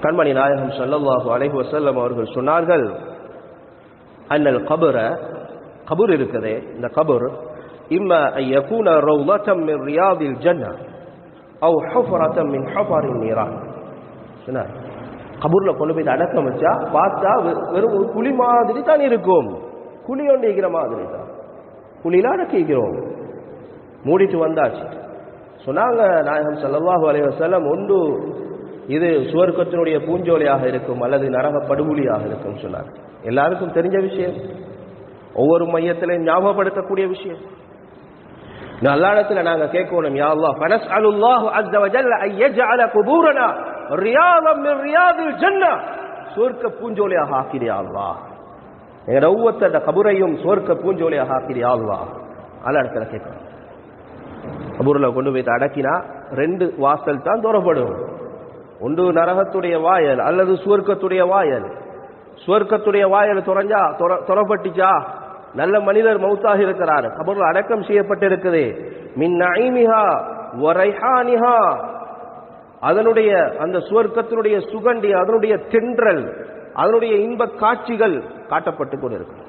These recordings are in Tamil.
கண்மணி நாயகம் சல்லல்லாஹு அலைஹி வசல்லம் அவர்கள் சொன்னார்கள் அன்னல் கபுர கபூர் இருக்குதே இந்த கபூர் இம்ம யகூன ரௌலத்தம் மின் ரியாதில் ஜன்னா அவ் ஹஃபரத்தம் மின் ஹஃபாரின் நீரான். சொன்னார் கபூரில் கொண்டு போய் அடக்கம் வச்சா பார்த்தா வெ- வெறும் ஒரு குழி மாதிரி தான் இருக்கும். குழி ஒன்று மாதிரி தான். குழியில் அடக்கிக்கிறோம் மூடிட்டு வந்தாச்சு. சொன்னாங்க நாயகம் ஸல்லல்லாஹு அலைஹி வஸல்லம் ஒன்று இது சுவர்க்கத்தினுடைய பூஞ்சோலையாக இருக்கும் அல்லது நரக படுகொலியாக இருக்கும் சொன்னார். எல்லாருக்கும் தெரிஞ்ச விஷயம். ஒவ்வொரு மையத்திலையும் ஞாபகப்படுத்தக்கூடிய விஷயம். நல்லாடத்துல நாங்க கேட்கணும் யா அல்லாஹ் ஃபனஸ்அலுல்லாஹு அஸ்ஸ வஜல்ல அன் குபூரனா? ரியாதம் மின் ரியாதில் ஜன்னah சுவர்க்க பூஞ்சோலையாக ஆக்கிறியா அல்லாஹ். எங்க ஒவ்வொருத்தட கபுரையும் சுவர்க்க பூஞ்சோலையாக ஆக்கிறியா அல்லாஹ். இடத்துல கேட்கணும். கபூரில் கொண்டு போய் அடக்கினா ரெண்டு வாசல் தான் தோறப்படும். ஒன்று நரகத்துடைய வாயல் அல்லது சுவர்க்கத்துடைய வாயல். சுவர்க்கத்துடைய வாயல் துறஞ்சா துறப்பட்டுச்சா? நல்ல மனிதர் மௌத்தாக இருக்கிறார். கபர்கள் அடக்கம் செய்யப்பட்டிருக்குது. மின் நைமிஹா ஒரைஹானிஹா. அதனுடைய அந்த சுவர்க்கத்தினுடைய சுகண்டி அதனுடைய தென்றல் அதனுடைய இன்ப காட்சிகள் காட்டப்பட்டு கொண்டிருக்கும்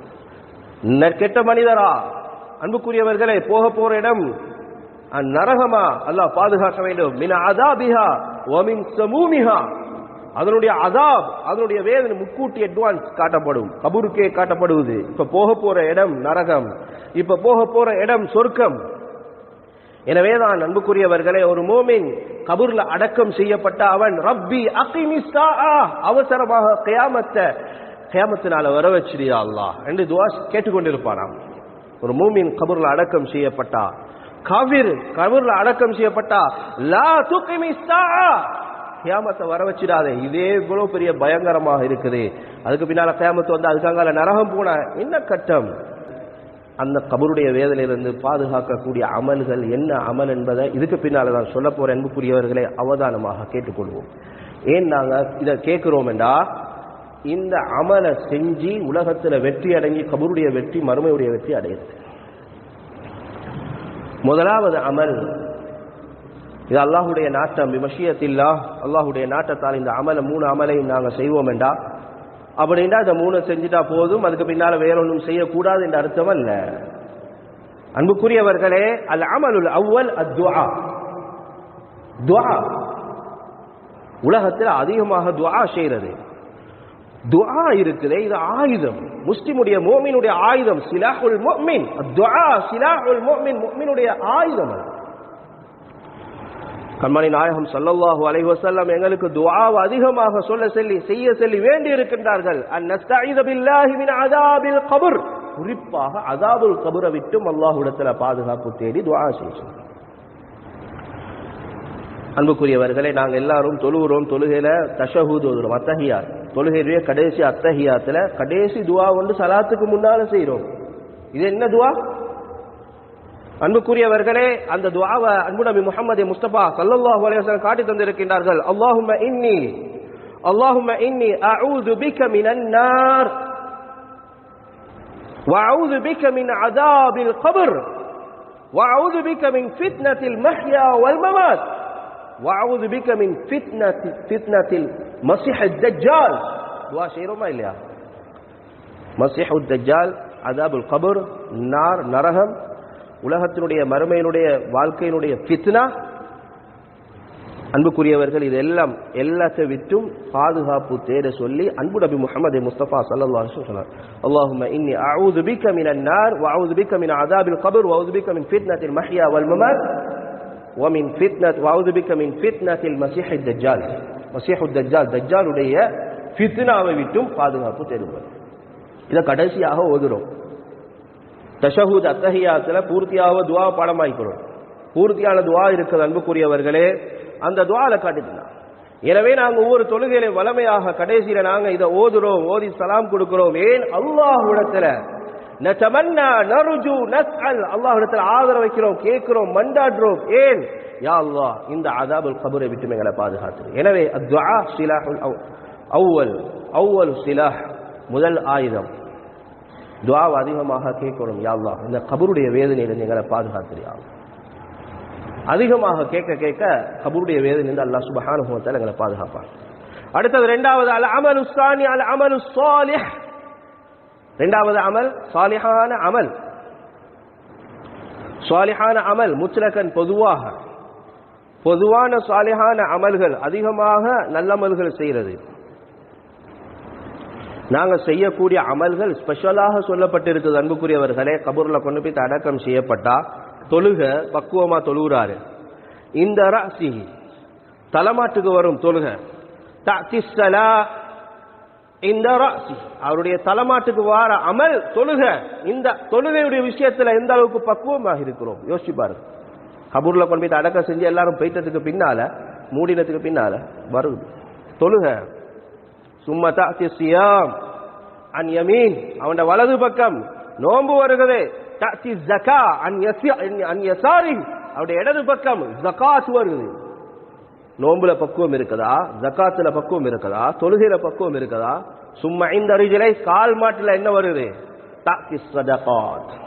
கெட்ட மனிதரா? அன்புக்குரியவர்களே போக போற இடம் நரகமா அல்லாஹ் பாதுகாக்க வேண்டும். மின் அதாபிஹா ஒமின் சமூமிஹா அதனுடைய அதாப் அதனுடைய வேதனை முக்கூட்டி அட்வான்ஸ் காட்டப்படும். கபூருக்கே காட்டப்படுவது. இப்ப போக போற இடம் நரகம். இப்ப போக போற இடம் சொர்க்கம். எனவே தான் அன்புக்குரியவர்களே ஒரு மோமின் கபூர்ல அடக்கம் செய்யப்பட்ட அவன் ரப்பி அகிமிஸ்ஸா அவசரமாக கயாமத்த கயாமத்தினால வர வச்சிரியா அல்லாஹ் என்று துவாஸ் கேட்டுக்கொண்டிருப்பானாம். ஒரு மூமின் கபூர்ல அடக்கம் செய்யப்பட்டா. கவிர் கவிர்ல அடக்கம் செய்யப்பட்டா லா துகிமிஸ்ஸா கியாமத்தை வர வச்சிடாதே. இதே இவ்வளவு பெரிய பயங்கரமாக இருக்குது. அதுக்கு பின்னால கியாமத்து வந்து அதுக்காக நரகம் போன என்ன கட்டம்? அந்த கபருடைய வேதனையிலிருந்து பாதுகாக்கக்கூடிய அமல்கள் என்ன அமல் என்பதை இதுக்கு பின்னால நான் சொல்ல போற அன்புக்குரியவர்களை அவதானமாக கேட்டுக்கொள்வோம். ஏன் நாங்கள் இதை கேட்கிறோம் என்றா இந்த அமலை செஞ்சு உலகத்தில் வெற்றி அடங்கி கபருடைய வெற்றி மறுமையுடைய வெற்றி அடையுது முதலாவது அமல். இது அல்லாஹுடைய நாட்டம். விமஷியத்தில்லா அல்லாஹுடைய நாட்டத்தால் இந்த அமலை மூணு அமலையும் நாங்கள் செய்வோம் என்றா? அப்படின்னா இந்த மூணு செஞ்சுட்டா போதும் அதுக்கு பின்னால் வேற ஒன்றும் செய்யக்கூடாது என்ற அர்த்தம் அல்ல. அன்புக்குரியவர்களே அல் அமலுல் அவ்வல் அத்வா துவா உலகத்தில் அதிகமாக துவா செய்கிறது துவா இருக்குதே இது ஆயுதம். முஸ்லிமுடைய மோமினுடைய ஆயுதம் சிலாஹுல் மோமின். துவா சிலாஹுல் மோமின் மோமினுடைய ஆயுதம் அது. கண்மணி நாயகம் சல்லல்லாஹு அலைஹி வஸல்லம் எங்களுக்கு துஆவை அதிகமாக சொல்ல சொல்லி செய்ய சொல்லி வேண்டி இருக்கின்றார்கள். அன் நஸ்தஈத பில்லாஹி மின் அஸாபில் கபர். குறிப்பாக அதாபுல் கபரை விட்டும் அல்லாஹ்விடத்தில் பாதுகாப்பு தேடி துஆ செய்யணும் அன்புக்குரியவர்களே நாங்க எல்லாரும் தொழுகிறோம் தொழுகையில தஷஹூத் ஓதுறோம் அத்தகையார் தொழுகையிலேயே கடைசி அத்தஹியாத்துல கடைசி துஆ ஒன்று சலாத்துக்கு முன்னால செய்றோம் இது என்ன துஆ அன்புக்குரியவர்களே அந்த துஆவை அன்பு நபி முஹம்மது முஸ்தபா ஸல்லல்லாஹு அலைஹி வஸல்லம் காட்டி தந்திருக்கின்றார்கள் அல்லாஹும்ம இன்னி அல்லாஹும்ம இன்னி அஊது பிக மினன் நார் وأعوذ بك من عذاب القبر وأعوذ بك من فتنة المحيا والممات وأعوذ بك من فتنة فتنة المسيح الدجال دعاء شيء ما إليها مسيح الدجال عذاب القبر النار نرهم உலகத்தினுடைய மறுமையினுடைய வாழ்க்கையினுடைய ஃபித்னா அன்புக்குரியவர்கள் இதெல்லாம் எல்லாத்தை விட்டும் பாதுகாப்பு தேட சொல்லி அன்பு நபி முஹம்மது முஸ்தபா ஸல்லல்லாஹு அலைஹி வஸல்லம் சொன்னார் அல்லாஹும்ம இன்னி அஊது பிக மினன் நார் வ அஊது பிக மின் அஸாபில் கப்ர் வ அஊது பிக மின் ஃபித்னத்தில் மஹ்யா வல் மமாத் வ மின் ஃபித்னத் வ அஊது பிக மின் ஃபித்னத்தில் மசீஹு தஜ்ஜால் தஜ்ஜாலுடைய ஃபித்னாவை விட்டும் பாதுகாப்பு தேடுவது இதை கடைசியாக ஓதுறோம். தஷஹூத் அத்தஹியாத்தில் பூர்த்தியாக துவா பாடமாய்க்கிறோம் பூர்த்தியான துவா இருக்கிறது அன்புக்குரியவர்களே. அந்த துவால காட்டுதுனா எனவே நாங்க ஒவ்வொரு தொழுகையில வளமையாக கடைசியில நாங்க இதை ஓதுறோம் ஓதி சலாம் கொடுக்கிறோம். ஏன்? அல்லாஹ்விடத்துல நதமன்னா நருஜு நஸ்அல் அல்லாஹ்விடத்துல ஆதரவு வைக்கிறோம் கேட்கிறோம் மண்டாடுறோம் ஏன்? யா அல்லாஹ் இந்த அதாபுல் கபரை விட்டு எங்களை பாதுகாத்து எனவே அத்வா சிலாஹுல் அவ்வல் அவ்வல் சிலாஹ் முதல் ஆயுதம். துவாவை அதிகமாக கேட்கணும் யா அல்லாஹ் இந்த கபருடைய வேதனையிலிருந்து எங்களை பாதுகாத்துறியா அதிகமாக கேட்க கேட்க கபருடைய வேதனையிலிருந்து அல்லாஹ் சுபஹானுபவத்தால் எங்களை பாதுகாப்பான். அடுத்தது ரெண்டாவது அல் அமலு சானி அல் அமலு சாலிஹ் இரண்டாவது அமல் சாலிஹான அமல். சுவாலிஹான அமல் முத்லகன் பொதுவாக. பொதுவான சுவாலிஹான அமல்கள் அதிகமாக நல்லமல்கள் செய்கிறது. நாங்க செய்யக்கூடிய அமல்கள் ஸ்பெஷலாக சொல்லப்பட்டிருக்குது அன்புக்குரியவர்களே. கபூர்ல கொண்டு போய் அடக்கம் செய்யப்பட்டா தொழுக பக்குவமா தொழுகிறாரு. இந்த ராசி தலைமாட்டுக்கு வரும் தொழுக. இந்த ராசி அவருடைய தலைமாட்டுக்கு வார அமல் தொழுக. இந்த தொழுகையுடைய விஷயத்துல எந்த அளவுக்கு பக்குவமாக இருக்கிறோம்? யோசிச்சு பாருங்க. கபூர்ல கொண்டு போய் அடக்கம் செஞ்சு எல்லாரும் போயிட்டதுக்கு பின்னால மூடினத்துக்கு பின்னால வருது. தொழுக. சும்மா தாத்தி சியாம் அன் யமீன். அவன் வலது பக்கம் நோன்பு வருகிறது தாத்தி ஜகா அன் யசி அன் யசாரி. அவருடைய இடது பக்கம் ஜகாத் வருது. நோம்புல பக்குவம் இருக்குதா? ஜக்காத்துல பக்குவம் இருக்குதா? தொழுகையில பக்குவம் இருக்குதா? சும்மா இந்த அருகிலை கால் மாட்டுல என்ன வருது? தாக்கி சதகாத்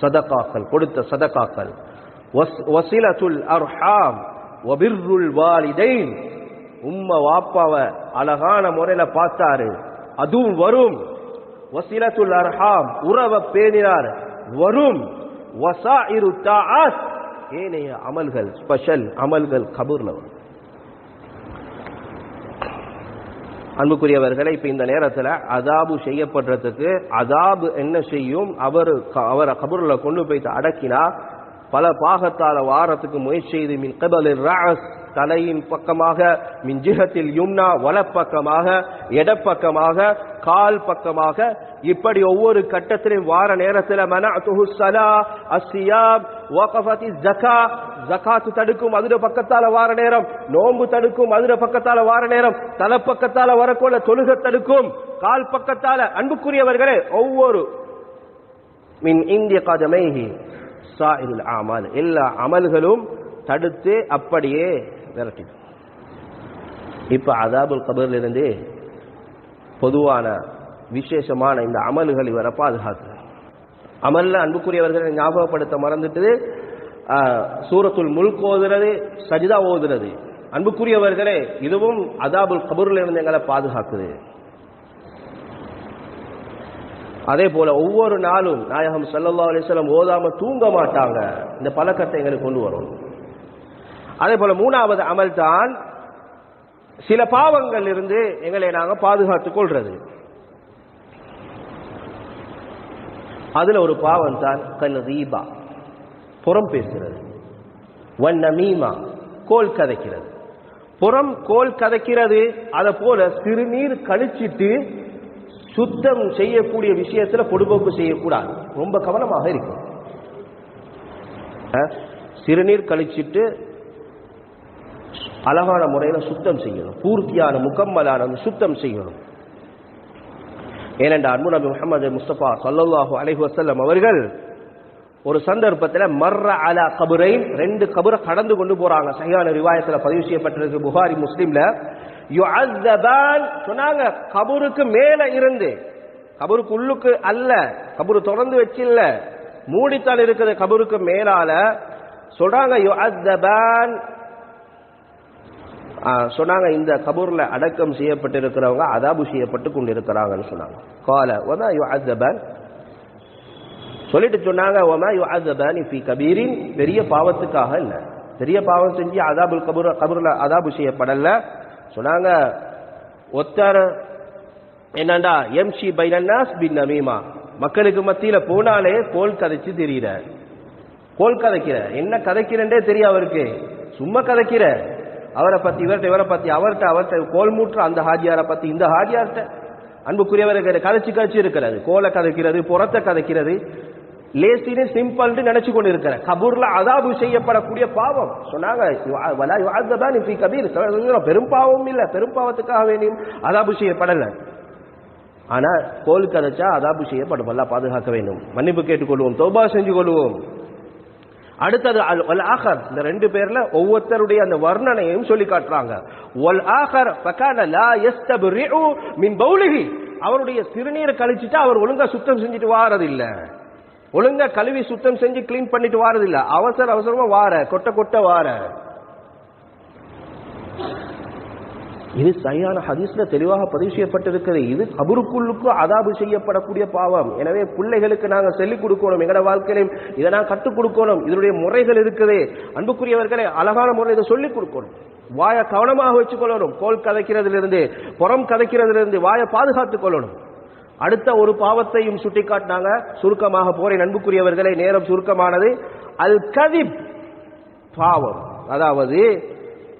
சதகாக்கள் கொடுத்த சதகாக்கள் வசிலத்துல் அர்ஹாம் வபிர்ருல் வாலிதைன். உம்ம வாப்பாவ அழகான முறையில பார்த்தாரு. அதுவும் வரும். வசிலத்துல் அர்ஹாம் உறவ பேணினார். வரும். வசாயிரு தாஆத். ஏனைய அமல்கள் ஸ்பெஷல் அமல்கள் கபூர்ல வரும். அன்புக்குரியவர்களை இப்ப இந்த நேரத்துல அதாபு செய்யப்படுறதுக்கு அதாபு என்ன செய்யும்? அவர் அவரை கபூர்ல கொண்டு போய் அடக்கினா பல பாகத்தால வாரத்துக்கு முயற்சி செய்து மின் கபலில் ராஸ் தலையின் பக்கமாக மின் ஜிஹத்தில் யும்னா வலப்பக்கமாக எடப்பக்கமாக கால் பக்கமாக இப்படி ஒவ்வொரு கட்டத்திலும் வார நேரத்தில் மனஅத்துஹு ஸலா அஸ்ஸியாம் வகஃபதி ஜகா ஜகாத்து தடுக்கும் அதுர பக்கத்தால வார நேரம் நோன்பு தடுக்கும் அதுர பக்கத்தால வார நேரம் தலை பக்கத்தால வரக்கோல தொழுக தடுக்கும் கால் பக்கத்தால அன்புக்குரியவர்களே ஒவ்வொரு மின் இந்திய கதமைஹி சாயிதுல் ஆமால். எல்லா அமல்களும் தடுத்து அப்படியே விரட்டிடும். இப்ப அதாபுல் கபர்லிருந்து பொதுவான விசேஷமான இந்த அமல்கள் இவரை பாதுகாத்து அமல்ல அன்புக்குரியவர்களை ஞாபகப்படுத்த மறந்துட்டு சூரத்துல் முல்க் ஓதுறது சஜிதா ஓதுறது. அன்புக்குரியவர்களே இதுவும் அதாபுல் கபூர்ல இருந்து எங்களை பாதுகாக்குது. அதே போல ஒவ்வொரு நாளும் நாயகம் சல்லா அலிஸ்லாம் ஓதாம தூங்க மாட்டாங்க. இந்த பழக்கத்தை எங்களுக்கு கொண்டு வரும் அதே போல மூணாவது அமல் தான் சில பாவங்கள் இருந்து எங்களை நாங்கள் பாதுகாத்துக் கொள்றது. அதுல ஒரு பாவம் தான் கல் ரீபா. புறம் பேசுறது. ஒன் நமீமா கோல் கதைக்கிறது. புறம் கோல் கதைக்கிறது அதை போல சிறுநீர் கழிச்சிட்டு சுத்தம் செய்யக்கூடிய விஷயத்துல பொடுபோக்கு செய்யக்கூடாது. ரொம்ப கவனமாக இருக்கும் சிறுநீர் கழிச்சிட்டு அழகான முறையில சுத்தம் செய்யணும். பூர்த்தியான முக்கம்மலான சுத்தம் செய்யணும். ஏனென்றால் அன்பு நபி முகமது முஸ்தபா சல்லாஹூ அலஹி வசல்லம் அவர்கள் ஒரு சந்தர்ப்பத்தில் மர்ர அலா கபுரை ரெண்டு கபுரை கடந்து கொண்டு போறாங்க. சரியான ரிவாயத்தில் பதிவு செய்யப்பட்டிருக்கு புகாரி முஸ்லீம்ல. யுஅஸ்ஸபான் சொன்னாங்க கபருக்கு மேல இருந்து. கபருக்கு உள்ளுக்கு அல்ல கபரு திறந்து வச்சில்ல. மூடித்தான் இருக்கிற கபருக்கு மேலால. சொல்றாங்க யுஅஸ்ஸபான் சொன்னாங்க இந்த கபூர்ல அடக்கம் செய்யப்பட்டிருக்கிறவங்க அதாபு செய்யப்பட்டு கொண்டிருக்கிறாங்கன்னு சொன்னாங்க. கால ஒமா யுஅஸ்ஸபான் சொல்லிட்டு சொன்னாங்க ஒமா யுஅஸ்ஸபான் ஃபி கபீரின் பெரிய பாவத்துக்காக இல்லை. பெரிய பாவம் செஞ்சு அதாபுல் கபூர் கபூர்ல அதாபு செய்யப்படல. சொன்னாங்க ஒத்தர் என்னண்டா எம்சி பைனாஸ் பின் நமீமா. மக்களுக்கு மத்தியில போனாலே கோல் கதைச்சு தெரியற. கோல் கதைக்கிற. என்ன கதைக்கிறன்றே தெரியும் அவருக்கு? சும்மா கதைக்கிற. அவரை பத்தி இவர்கிட்ட இவரை பத்தி அவர்கிட்ட அவர்கிட்ட கோல் மூற்ற அந்த ஹாஜியாரை பத்தி இந்த ஹாஜியார்கிட்ட. அன்புக்குரியவரை கதைச்சு கதைச்சு இருக்கிறது. கோலை கதைக்கிறது புறத்தை கதைக்கிறது. லேசினு சிம்பிள்னு நினைச்சு கொண்டு இருக்கிற கபூர்ல அதாபு செய்யப்படக்கூடிய பாவம். சொன்னாங்க பெரும் பாவம் இல்ல பெரும் பாவத்துக்காக வேண்டியும் அதாபு செய்யப்படல. ஆனா கோல் கதைச்சா அதாபு செய்யப்படும். எல்லாம் பாதுகாக்க வேண்டும். மன்னிப்பு கேட்டுக்கொள்வோம் தோபா செஞ்சு கொள்வோம். அடுத்தது அல் ஆஹர். இந்த ரெண்டு பேர்ல ஒவ்வொருத்தருடைய அந்த வர்ணனையும் சொல்லி காட்டுறாங்க. ஒல் ஆஹர் பக்கான லா யஸ்தப்ரிஉ மின் பௌலிஹி அவருடைய சிறுநீரை கழிச்சிட்டு அவர் ஒழுங்கா சுத்தம் செஞ்சுட்டு வாரது ஒழுங்கா கழுவி சுத்தம் செஞ்சு கிளீன் பண்ணிட்டு வாரதில்ல. அவசர அவசரமா வார. கொட்ட கொட்ட வார. இது சரியான ஹதீஸ்ல தெளிவாக பதிவு செய்யப்பட்டிருக்கிறது. இது கபருக்குள்ளுக்கும் அதாபு செய்யப்படக்கூடிய பாவம். எனவே பிள்ளைகளுக்கு நாங்கள் சொல்லிக் கொடுக்கணும். எங்களோட வாழ்க்கையிலையும் இதை நான் கற்றுக் கொடுக்கணும். இதனுடைய முறைகள் இருக்குது. அன்புக்குரியவர்களை அழகான முறையில் இதை சொல்லிக் கொடுக்கணும். வாயை கவனமாக வச்சுக்கொள்ளணும் கோல் கதைக்கிறதிலிருந்து புறம் கதைக்கிறதிலிருந்து வாயை பாதுகாத்துக் கொள்ளணும். அடுத்த ஒரு பாவத்தையும் சுட்டிக்காட்டினாங்க. சுருக்கமாக போறேன். அன்புக்குரியவர்களை நேரம் சுருக்கமானது. அல் கதிப் பாவம். அதாவது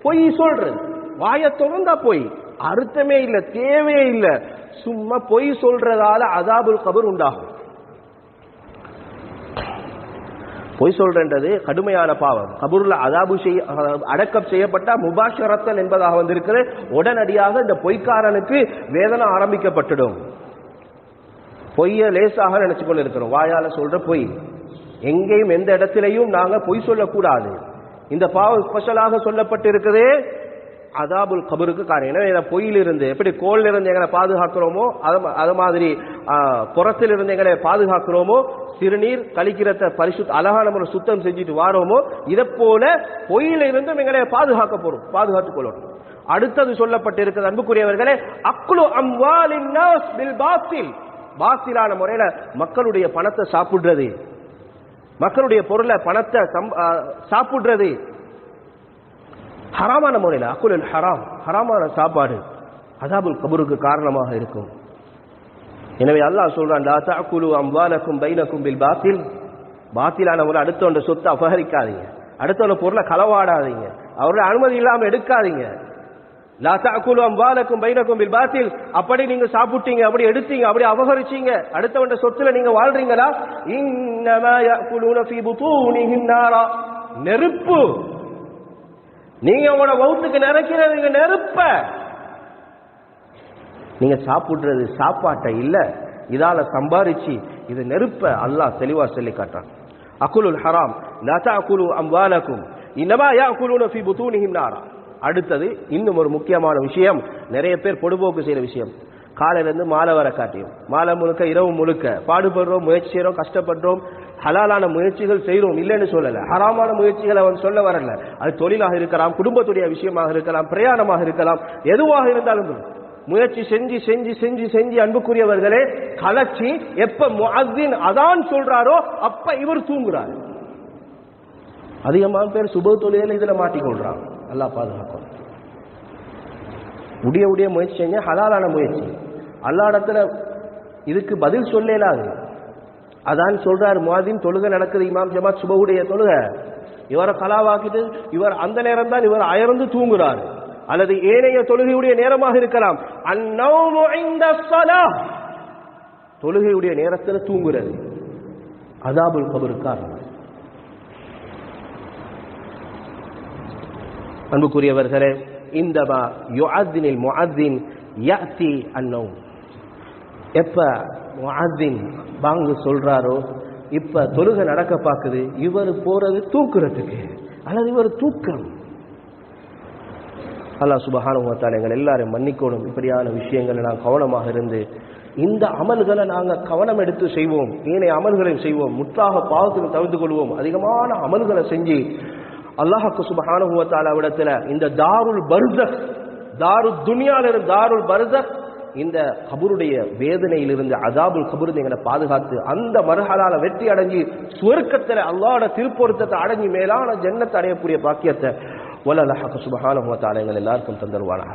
பொய் சொல்றது. வாய திறந்தா பொய். அர்த்தமே இல்லை தேவையே இல்லை. சும்மா பொய் சொல்றதால அதாபுல் கபர் உண்டாகும். பொய் சொல்றன்றது கடுமையான பாவம். கபூர்ல அதாபு செய்ய அடக்கம் செய்யப்பட்ட முபாஷரத்தன் என்பதாக வந்திருக்கிறது. உடனடியாக இந்த பொய்க்காரனுக்கு வேதனை ஆரம்பிக்கப்பட்டுடும். பொய்ய லேசாக நினைச்சு கொண்டு இருக்கிறோம் வாயால சொல்ற பொய். எங்கேயும் எந்த இடத்திலையும் நாங்க பொய் சொல்லக்கூடாது. இந்த பாவம் ஸ்பெஷலாக சொல்லப்பட்டு இருக்குது அதாபுல் கபருக்கு காரணம். ஏன்னா இதை பொய்யிலிருந்து எப்படி கோல்ல இருந்து எங்களை பாதுகாக்கிறோமோ அது மாதிரி புறத்தில் இருந்து எங்களை பாதுகாக்கிறோமோ சிறுநீர் கழிக்கிறத பரிசு அழகான முறை சுத்தம் செஞ்சுட்டு வாரோமோ இதை போல பொய்யில இருந்தும் எங்களை பாதுகாக்க போறோம். பாதுகாத்துக் கொள்ளணும். அடுத்தது சொல்லப்பட்டிருக்கிறது அன்புக்குரியவர்களே அக்குழு அம்வாலின் பில் பாத்தில். பாசிலான முறையில மக்களுடைய பணத்தை சாப்பிடுறது. மக்களுடைய பொருளை பணத்தை சம்- சாப்பிடுறது. ஹராமான முறையில் அக்குலில் ஹராம் ஹராமான சாப்பாடு அதாபுல் கபருக்கு காரணமாக இருக்கும். எனவே அல்லாஹ் சொல்றான் லா தஅகுலு அம்வாலக்கும் பைனக்கும் பில் பாத்தில். பாத்திலான முறை அடுத்தவண்ட சொத்தை அபகரிக்காதீங்க. அடுத்தவண்ட பொருளை களவாடாதீங்க. அவருடைய அனுமதி இல்லாமல் எடுக்காதீங்க. லா தஅகுலு அம்வாலக்கும் பைனக்கும் பில் பாத்தில். அப்படி நீங்க சாப்பிட்டீங்க அப்படி எடுத்தீங்க அப்படி அபகரிச்சீங்க அடுத்தவண்ட சொத்துல நீங்க வாழ்றீங்களா? இன்னமா யஅகுலூன ஃபீ புதூனிஹிம் நாரா. நெருப்பு. நீங்க உங்களோட வவுத்துக்கு நிறைக்கிறதுங்க நெருப்ப. நீங்க சாப்பிடுறது சாப்பாட்டை இல்ல இதால சம்பாரிச்சு இது நெருப்ப அல்லாஹ் தெளிவா சொல்லி காட்டுறான். அகுலுல் ஹராம் லா தஅகுலு அம்வாலக்கும் இன்னமா யாகுலூன ஃபீ புதூனிஹிம் நாரா. அடுத்தது இன்னும் ஒரு முக்கியமான விஷயம். நிறைய பேர் பொடுபோக்கு செய்கிற விஷயம். காலையிலேருந்து மாலை வர காட்டியும். மாலை முழுக்க இரவு முழுக்க. பாடுபடுறோம் முயற்சி செய்கிறோம் கஷ்டப்படுறோம். ஹலாலான முயற்சிகள் செய்கிறோம் இல்லைன்னு சொல்லலை. ஹராமான முயற்சிகளை அவன் சொல்ல வரல. அது தொழிலாக இருக்கலாம் குடும்பத்துடைய விஷயமாக இருக்கலாம் பிரயாணமாக இருக்கலாம். எதுவாக இருந்தாலும் முயற்சி செஞ்சு செஞ்சு செஞ்சு செஞ்சு அன்புக்குரியவர்களே கலச்சி எப்ப முஅத்தின் அதான் சொல்றாரோ அப்ப இவர் தூங்குறாரு. அதிகமான பேர் சுப தொழில இதுல மாட்டிக்கொள்றான். நல்லா பாதுகாக்கும். உடைய உடைய முயற்சி செஞ்ச ஹலாலான முயற்சி. அல்லா இடத்துல இதுக்கு பதில் சொல்லலாது அதான் சொல்றார் மாதின் தொழுகை நடக்குது இமாம் ஜமாத் சுபவுடைய தொழுகை. இவரை கலாவாக்கிட்டு இவர் அந்த நேரம் தான் இவர் அயர்ந்து தூங்குறார். அல்லது ஏனைய தொழுகையுடைய நேரமாக இருக்கலாம். தொழுகையுடைய நேரத்தில் தூங்குறது. அதாபுல் கபரு காரணம் அன்புக்குரியவர்களே இந்தமா யுஅத்தினில் முஅத்தின் முஅத்தின் பாங்கு சொல்றாரோ இப்ப தொழுகை நடக்க பாக்குது இவர் போறது தூக்குறதுக்கு. அல்லது இவர் தூக்கம். அல்லா சுபஹானஹு எங்கள் எல்லாரும் மன்னிக்கணும். இப்படியான விஷயங்களை நான் கவனமாக இருந்து இந்த அமல்களை நாங்க கவனம் எடுத்து செய்வோம். ஏனைய அமல்களையும் செய்வோம். முற்றாக பாவத்துக்கு தவிர்த்து கொள்வோம். அதிகமான அமல்களை செஞ்சு அல்லாஹாக்கு சுபஹானஹு விடத்துல இந்த தாருல் பர்சக் தாரு துனியால தாருல் பர்சக் இந்த கபருடைய வேதனையிலிருந்து அதாபுல் கபரு எங்களை பாதுகாத்து அந்த மறுஹலால வெற்றி அடைஞ்சு சுவர்க்கத்துல அல்லாட திருப்பொருத்தத்தை அடைஞ்சு மேலான ஜன்னத்தை அடையக்கூடிய பாக்கியத்தை வல்ல அல்லாஹ் சுபஹானஹு எங்கள் எல்லாருக்கும் தந்தருவானா